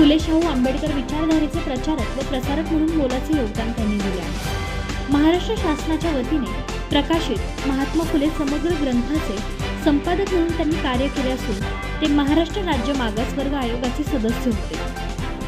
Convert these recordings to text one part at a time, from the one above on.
फुले शाहू आंबेडकर विचारधारेचे प्रचारक व प्रसारक म्हणून मोलाचे योगदान त्यांनी दिले आहे. महाराष्ट्र शासनाच्या वतीने प्रकाशित महात्मा फुले समग्र ग्रंथाचे संपादक म्हणून त्यांनी कार्य केले असून ते महाराष्ट्र राज्य मागासवर्ग आयोगाचे सदस्य होते.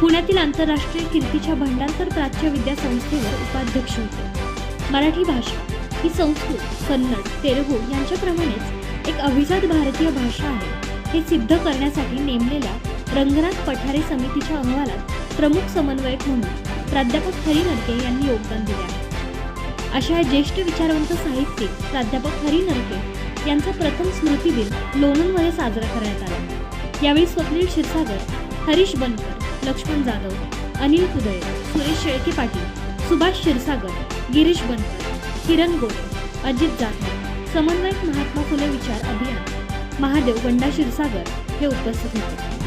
पुण्यातील आंतरराष्ट्रीय कीर्तीच्या भंडारकर प्राच्य विद्या संस्थेवर उपाध्यक्ष होते. मराठी भाषा ही संस्कृत कन्नड तेलुगू यांच्याप्रमाणेच एक अभिजात भारतीय भाषा आहे. हे सिद्ध करण्यासाठी नेमलेल्या रंगनाथ पठारे समितीच्या अहवालात प्रमुख समन्वयक म्हणून प्राध्यापक हरी नरके यांनी योगदान दिले आहे. अशा ज्येष्ठ विचारवंत साहित्यिक प्राध्यापक हरी नरके यांचा प्रथम स्मृती दिन लोणंदमध्ये साजरा करण्यात आला. यावेळी स्वप्नील क्षीरसागर हरीश बनकर लक्ष्मण जाधव अनिल कुदळे सुरेश शेळके पाटील सुभाष क्षीरसागर गिरीश बनकर किरण गोरे अजित जाधव समन्वयक महात्मा फुले विचार अभियान महादेव गंडा क्षीरसागर हे उपस्थित होते.